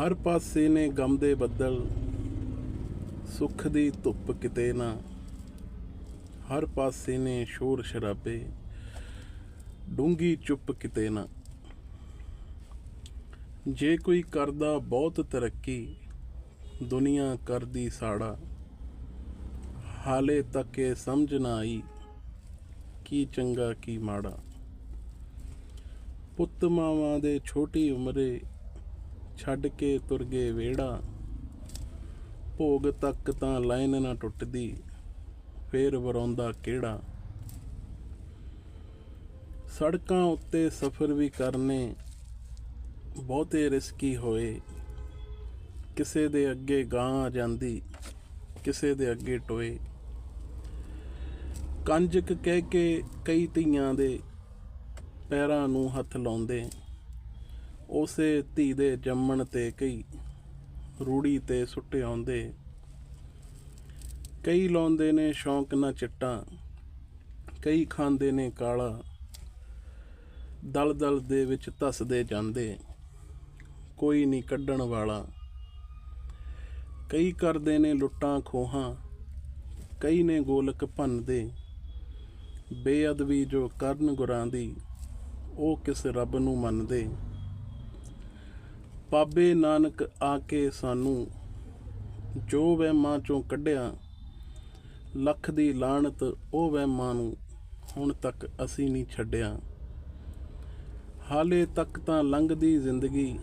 ਹਰ ਪਾਸੇ ਨੇ ਗਮ ਦੇ ਬੱਦਲ, ਸੁੱਖ ਦੀ ਧੁੱਪ ਕਿਤੇ ਨਾ। ਹਰ ਪਾਸੇ ਨੇ ਸ਼ੋਰ ਸ਼ਰਾਬੇ ਡੂੰਗੀ ਚੁੱਪ ਕਿਤੇ ਨਾ। ਜੇ ਕੋਈ ਕਰਦਾ ਬਹੁਤ ਤਰੱਕੀ, ਦੁਨੀਆ ਕਰਦੀ ਸਾੜਾ। ਹਾਲੇ ਤੱਕ ਇਹ ਸਮਝ ਨਾ ਆਈ, ਕੀ ਚੰਗਾ ਕੀ ਮਾੜਾ। ਪੁੱਤ ਮਾਵਾਂ ਦੇ ਛੋਟੀ ਉਮਰੇ ਛੱਡ ਕੇ ਤੁਰ ਗਏ ਵਿਹੜਾ। ਭੋਗ ਤੱਕ ਤਾਂ ਲਾਈਨ ਨਾ ਟੁੱਟਦੀ, ਫੇਰ ਵਰਾਉਂਦਾ ਕਿਹੜਾ। ਸੜਕਾਂ ਉੱਤੇ ਸਫ਼ਰ ਵੀ ਕਰਨੇ ਬਹੁਤੇ ਰਿਸਕੀ ਹੋਏ। ਕਿਸੇ ਦੇ ਅੱਗੇ ਗਾਂ ਆ ਜਾਂਦੀ, ਕਿਸੇ ਦੇ ਅੱਗੇ ਟੋਏ। ਕੰਜਕ ਕਹਿ ਕੇ ਕਈ ਧੀਆਂ ਦੇ ਪੈਰਾਂ ਨੂੰ ਹੱਥ ਲਾਉਂਦੇ। ਉਸੇ ਧੀ ਦੇ ਜੰਮਣ ਤੇ ਕਈ ਰੂੜੀ ਤੇ ਸੁੱਟੇ ਆਉਂਦੇ। ਕਈ ਲਾਉਂਦੇ ਨੇ ਸ਼ੌਂਕ ਨਾ ਚਿੱਟਾ, ਕਈ ਖਾਂਦੇ ਨੇ ਕਾਲਾ। ਦਲਦਲ ਦੇ ਵਿੱਚ ਧੱਸਦੇ ਜਾਂਦੇ, ਕੋਈ ਨਹੀਂ ਕੱਢਣ ਵਾਲਾ। ਕਈ ਕਰਦੇ ਨੇ ਲੁੱਟਾਂ ਖੋਹਾਂ, ਕਈ ਨੇ ਗੋਲਕ ਭੰਨਦੇ। ਬੇਅਦਬੀ ਜੋ ਕਰਨ ਗੁਰਾਂ ਦੀ ਉਹ ਕਿਸ ਰੱਬ ਨੂੰ ਮੰਨਦੇ। ਬਾਬੇ ਨਾਨਕ ਆ ਕੇ ਸਾਨੂੰ ਜੋ ਵਹਿਮਾਂ ਚੋਂ ਕੱਢਿਆ, ਲੱਖ ਦੀ ਲਾਣਤ ਉਹ ਵਹਿਮਾਂ ਨੂੰ ਹੁਣ ਤੱਕ ਅਸੀਂ ਨਹੀਂ ਛੱਡਿਆ। ਹਾਲੇ ਤੱਕ ਤਾਂ ਲੰਘਦੀ ਜ਼ਿੰਦਗੀ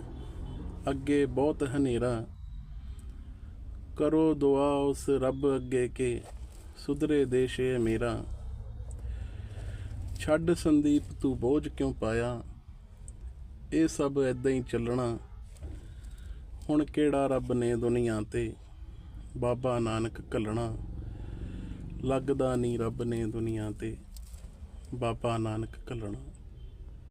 ਅੱਗੇ ਬਹੁਤ ਹਨੇਰਾ। ਕਰੋ ਦੁਆ ਉਸ ਰੱਬ ਅੱਗੇ ਕੇ ਸੁਧਰੇ ਦੇਸ਼ੇ ਮੇਰਾ। ਛੱਡ ਸੰਦੀਪ ਤੂੰ ਬੋਝ ਕਿਉਂ ਪਾਇਆ? ਇਹ ਸਭ ਐਦਾਂ ਹੀ ਚੱਲਣਾ। ਹੁਣ ਕਿਹੜਾ ਰੱਬ ਨੇ ਦੁਨੀਆ ਤੇ? ਬਾਬਾ ਨਾਨਕ ਕੱਲਣਾ ਲੱਗਦਾ ਨਹੀਂ ਰੱਬ ਨੇ ਦੁਨੀਆ ਤੇ। ਬਾਬਾ ਨਾਨਕ ਕੱਲਣਾ